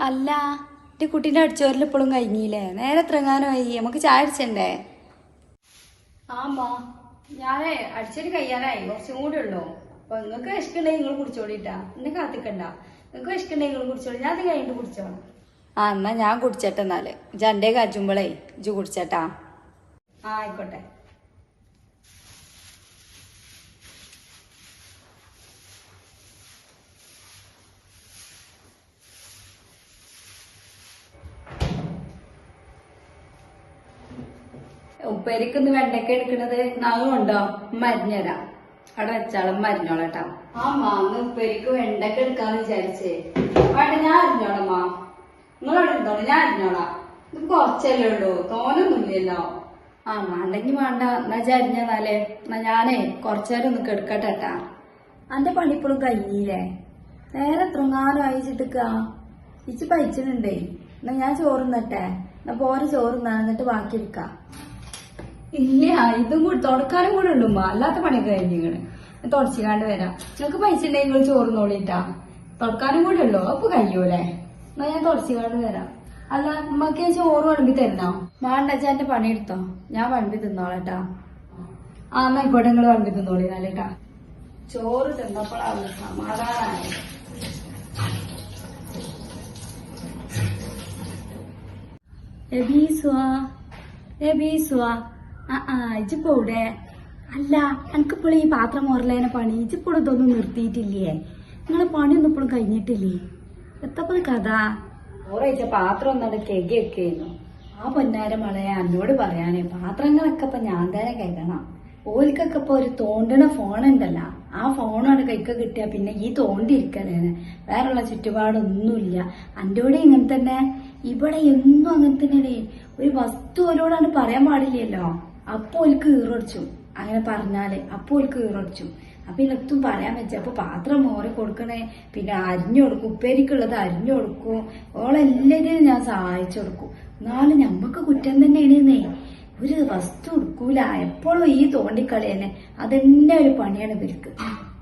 അല്ല എന്റെ കുട്ടീന്റെ അടിച്ചോരിൽ ഇപ്പോഴും കഴിഞ്ഞില്ലേ? നേരെ എത്രങ്ങാനുമായി? നമുക്ക് ചായ അടിച്ചണ്ടേ? ആമാ ഞാനേ അടിച്ചൊരു കയ്യാനായി കുറച്ചും കൂടെ ഉള്ളൂ. അപ്പൊ നിങ്ങൾക്ക് വിശക്കുണ്ടെങ്കിൽ നിങ്ങൾ കുടിച്ചോളിട്ടാ. എന്നെ കാത്തിക്കണ്ട. നിങ്ങൾക്ക് വിശക്കുണ്ടെങ്കിൽ നിങ്ങൾ കുടിച്ചോളി. ഞാൻ അത് കഴിഞ്ഞിട്ട് കുടിച്ചോളാം. ആ എന്നാ ഞാൻ കുടിച്ചട്ടെ എന്നാൽ. ജന്റെ കാച്ചുമ്പോളേ ഇജ് കുടിച്ചട്ടാ. ആയിക്കോട്ടെ. ഉപ്പേരിക്കൊന്ന് വെണ്ടയ്ക്ക എടുക്കണത്? നാളുണ്ടോ മരിഞ്ഞരാ അവിടെ വെച്ചാളും മരിഞ്ഞോളട്ടാ. ആ മാന്ന് ഉപ്പേരിക്ക് വെണ്ടയ്ക്ക എടുക്കാന്ന് വിചാരിച്ചേ. വേണ്ട ഞാൻ അരിഞ്ഞോളമ്മാ നിങ്ങളവിടെ ഇരുന്നോളൂ ഞാൻ അറിഞ്ഞോളാം. ഇത് കുറച്ചല്ലേ ഉള്ളൂ. തോനൊന്നുമില്ലല്ലോ. ആ മാണ്ടെങ്കി വേണ്ട എന്നാ ചരിഞ്ഞാലേ എന്നാ ഞാനേ കുറച്ചേരം ഒന്ന് കെടുക്കട്ടാ അന്റെ പണി ഇപ്പോഴും കഴിഞ്ഞില്ലേ? നേരെ എത്രങ്ങാനും അയച്ചിട്ടുക്ക ഇച്ച് പയിച്ചിട്ടുണ്ടേ എന്നാ ഞാൻ ചോറുന്നട്ടെ എന്നാ പോരെ ചോറുന്നാ എന്നിട്ട് ബാക്കി എടുക്കാം. ഇല്ല ഇതും കൂടി തുടക്കാനും കൂടെ ഉണ്ടുമ്പോ അല്ലാത്ത പണിയൊക്കെ കഴിഞ്ഞിങ്ങനെ തുടച്ചിക്കാണ്ട് വരാം. നിങ്ങൾക്ക് പൈസ ഉണ്ടെങ്കിൽ നിങ്ങൾ ചോറ് നോളിട്ടാ തുടക്കാനും കൂടെ ഉള്ളൂ. അപ്പൊ കഴിയൂലേ? എന്നാ ഞാൻ തുടച്ചിക്കാണ്ട് വരാം. അല്ല ഉമ്മക്ക് ഞാൻ ചോറ് വിളമ്പി തരണോ? വേണ്ട എന്റെ പണി എടുത്തോ. ഞാൻ വിളമ്പി തിന്നോളട്ടാ. ആ എന്നാ ആയിക്കോട്ടെ നിങ്ങൾ വിളമ്പി തിന്നോളി നല്ലേട്ടാ ചോറ് തിന്നപ്പോഴാണ് സമാധാനായത്. എബീസുവാ. എബീസുവാ. ആ ആ ഇപ്പോഴും അല്ല എനിക്കിപ്പോൾ ഈ പാത്രം മോറലേനെ പണി ഇജിപ്പോഴും ഇതൊന്നും നിർത്തിയിട്ടില്ലേ? നിങ്ങളെ പണിയൊന്നും ഇപ്പോഴും കഴിഞ്ഞിട്ടില്ലേ? എത്തപ്പോൾ കഥ? ഓറയിച്ച പാത്രം ഒന്നാണ്ട് കെകി വെക്കുന്നു ആ പൊന്നാര മളയെ എന്നോട് പറയാനേ പാത്രങ്ങളൊക്കെ ഇപ്പൊ ഞാൻ തന്നെ കഴുകണം ഓൽക്കൊക്കെ ഇപ്പൊ ഒരു തോണ്ടണ ഫോൺ ഉണ്ടല്ലോ ആ ഫോണാണ് കൈക്ക് കിട്ടിയാ പിന്നെ ഈ തോണ്ടിരിക്കണേന് വേറെയുള്ള ചുറ്റുപാടൊന്നുമില്ല. എന്റെ കൂടെ ഇങ്ങനെ തന്നെ ഇവിടെ എന്നും അങ്ങനെ തന്നെയാണ് ഒരു വസ്തു ഓരോടാണ് പറയാൻ പാടില്ലല്ലോ. അപ്പൊ ഓൽക്ക് ഈറടിച്ചു അങ്ങനെ പറഞ്ഞാൽ അപ്പൊ ഓൽക്ക് ഈറടിച്ചു അപ്പൊ ഇനത്തും പറയാൻ വെച്ച അപ്പൊ പാത്രം മോറി കൊടുക്കണേ. പിന്നെ അരിഞ്ഞു കൊടുക്കും. ഉപ്പേരിക്കുള്ളത് അരിഞ്ഞു കൊടുക്കും. ഓളെല്ലാത്തിനും ഞാൻ സഹായിച്ചു കൊടുക്കും. എന്നാലും ഞമ്മക്ക് കുറ്റം തന്നെയാണെന്നേ. ഒരു വസ്തു എടുക്കൂല. എപ്പോഴും ഈ തോണ്ടിക്കളി തന്നെ. അതെന്നെ ഒരു പണിയാണ് ഇവർക്ക്.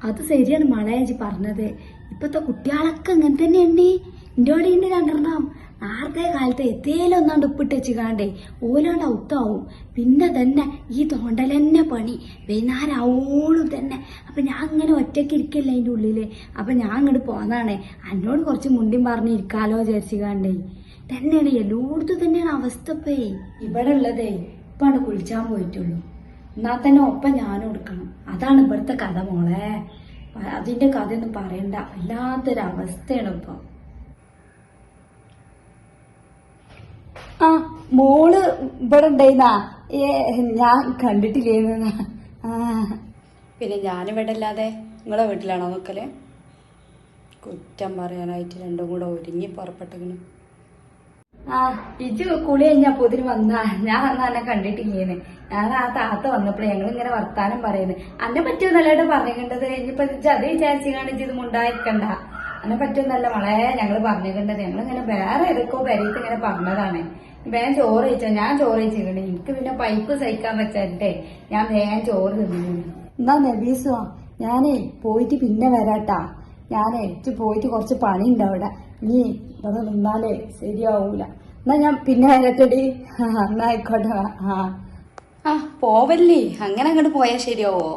അത് ശരിയാണ് മളയജി പറഞ്ഞത്. ഇപ്പത്തെ കുട്ടികളൊക്കെ അങ്ങനെ തന്നെയുണ്ട് എന്റെ അവിടെ ഉണ്ട് രണ്ടെണ്ണം. നേരത്തെ കാലത്ത് എത്തേലും ഒന്നാണ്ട് ഉപ്പിട്ട് വെച്ചുകാണ്ടേ ഓലാണ്ട് ഔത്താവും. പിന്നെ തന്നെ ഈ തോണ്ടലെന്നെ പണി. വൈകുന്നേരവോളും തന്നെ. അപ്പൊ ഞാൻ അങ്ങനെ ഒറ്റയ്ക്ക് ഇരിക്കല്ലേ അതിന്റെ ഉള്ളിൽ? അപ്പൊ ഞാൻ അങ്ങോട്ട് പോന്നാണേ. എന്നോട് കുറച്ച് മുണ്ടിയും പറഞ്ഞിരിക്കാലോ ഇരിക്കാലോ വിചാരിച്ചുകാണ്ടേ തന്നെയാണ് എല്ലായിടത്തും തന്നെയാണ് അവസ്ഥ ഇപ്പേ. ഇവിടെ ഉള്ളതേ ഇപ്പാണ് കുളിച്ചാൻ പോയിട്ടുള്ളൂ. എന്നാ തന്നെ ഒപ്പം ഞാനും എടുക്കണം. അതാണ് ഇവിടുത്തെ കഥ മോളെ. അതിന്റെ കഥയൊന്നും പറയണ്ട. വല്ലാത്തൊരവസ്ഥയാണ് ഇപ്പൊ ആ മോൾ ഇവിടെ ഉണ്ടായിരുന്നാ ഏ ഞാൻ കണ്ടിട്ടില്ലേന്ന് പിന്നെ ഞാനിവിടെ അല്ലാതെ നിങ്ങളെ വീട്ടിലാണോ നോക്കൽ? കുറ്റം പറയാനായിട്ട് രണ്ടും കൂടെ ഒരുങ്ങി പുറപ്പെട്ടു ആ ഇജ് കുളി കഴിഞ്ഞാ പൊതിന് വന്നാ? ഞാൻ അന്നെ കണ്ടിട്ടില്ലേന്ന്. ഞാൻ ആ താത്ത വന്നപ്പോഴേ ഞങ്ങൾ ഇങ്ങനെ വർത്താനം പറയുന്നത് അന്നെ പറ്റിയൊന്നല്ലാണ്ട് പറഞ്ഞിട്ടുണ്ടത് ഇനിയിപ്പോ ഇജ് അത് വിചാരിച്ചാണ് ഇജ് ഇത് മുണ്ടായിരിക്കണ്ട. അന്നെ പറ്റിയൊന്നല്ല വളരെ ഞങ്ങൾ പറഞ്ഞിട്ടുണ്ടത് ഞങ്ങൾ ഇങ്ങനെ വേറെ ഏതൊക്കെയോ പെരയിട്ട് ഇങ്ങനെ പറഞ്ഞതാണ്. വേഗം ചോറ് കഴിച്ചോ? ഞാൻ ചോറ് കഴിച്ചിട്ടുണ്ട്. എനിക്ക് പിന്നെ പൈപ്പ് സഹിക്കാൻ വെച്ചിട്ടേ ഞാൻ വേഗം ചോറ് തിന്നു എന്നാ നബീസോ ഞാനേ പോയിട്ട് പിന്നെ വരാട്ടാ. ഞാനേ ഇച്ച് പോയിട്ട് കുറച്ച് പണി ഉണ്ട് അവിടെ. നീ ഇവിടെ നിന്നാലേ ശരിയാവൂല. എന്നാ ഞാൻ പിന്നെ വരട്ടെടി. എന്നാ ആയിക്കോട്ടെ. ആ ആ. പോവല്ലേ. അങ്ങനെ അങ്ങോട്ട് പോയാൽ ശരിയാവോ?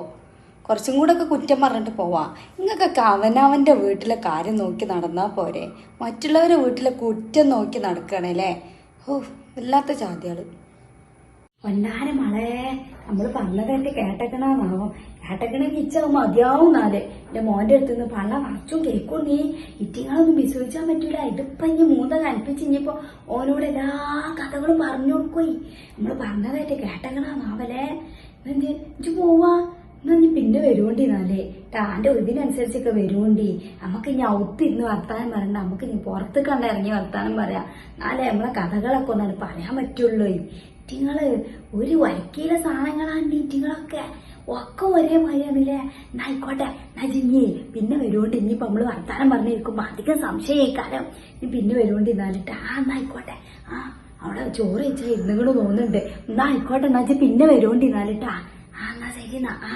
കുറച്ചും കൂടെ ഒക്കെ കുറ്റം പറഞ്ഞിട്ട് പോവാ. നിങ്ങൾക്കൊക്കെ അവനവന്റെ വീട്ടിലെ കാര്യം നോക്കി നടന്നാ പോരെ. മറ്റുള്ളവരെ വീട്ടിലെ കുറ്റം നോക്കി നടക്കണല്ലേ ഓ വല്ലാത്ത ചാന്തിയാൾ പൊന്നാര മളെ നമ്മൾ പറഞ്ഞതായിട്ട് കേട്ടക്കണാണോ കേട്ടക്കണെങ്കിൽ ഇച്ചാവും മതിയാവും നാല് എന്റെ മോന്റെ അടുത്ത് നിന്ന് പള്ള വറച്ചും കേക്കും നീ. ഇറ്റിങ്ങളൊന്നും വിശ്വസിച്ചാൻ പറ്റൂല. ഇതിപ്പോ ഇനി മൂന്ന കൽപ്പിച്ച് ഇനിയിപ്പോ ഓനോട് എല്ലാ കഥകളും പറഞ്ഞു കൊടുക്കോയി നമ്മൾ പറഞ്ഞതായിട്ട് കേട്ടക്കണാന്നാവലേ. എന്ത് ഇജ്ജ് പോവാ. എന്നാ നീ പിന്നെ വരുവോണ്ടി നാലേ ഒഴിവിനനുസരിച്ചൊക്കെ വരുവോണ്ടി. നമുക്ക് ഇനി ഔത്തിരുന്ന് വർത്താനം പറയണ്ട. നമുക്ക് ഇനി പുറത്ത് കണ്ട ഇറങ്ങി വർത്താനം പറയാം. നാളെ നമ്മളെ കഥകളൊക്കെ ഒന്നാണ് പറയാൻ പറ്റുള്ളൂ. ഇറ്റിങ്ങൾ ഒരു വൈക്കിയിലെ സാധനങ്ങളാണ് ഇറ്റിങ്ങളൊക്കെ ഒക്കെ ഒരേ മാതിരിയാണല്ലേ. എന്നാ ആയിക്കോട്ടെ എന്നാ ജിഞ്ഞി പിന്നെ വരുവോണ്ട്. ഇനിയിപ്പോ നമ്മൾ വർത്താനം പറഞ്ഞിരിക്കുമ്പോ അധികം സംശയിക്കാലം ഇനി പിന്നെ വരുവോണ്ട് ഇന്നാലിട്ട് ആ എന്നാ ആയിക്കോട്ടെ. ആ അവിടെ ചോറ് വെച്ചാൽ ഇരുന്നുകൂടെ തോന്നുന്നുണ്ട്. എന്നാ ആയിക്കോട്ടെ എന്നാ പിന്നെ വരുവോണ്ട് ഇന്നാലിട്ടാ ആ എന്നാ ശരി ആ.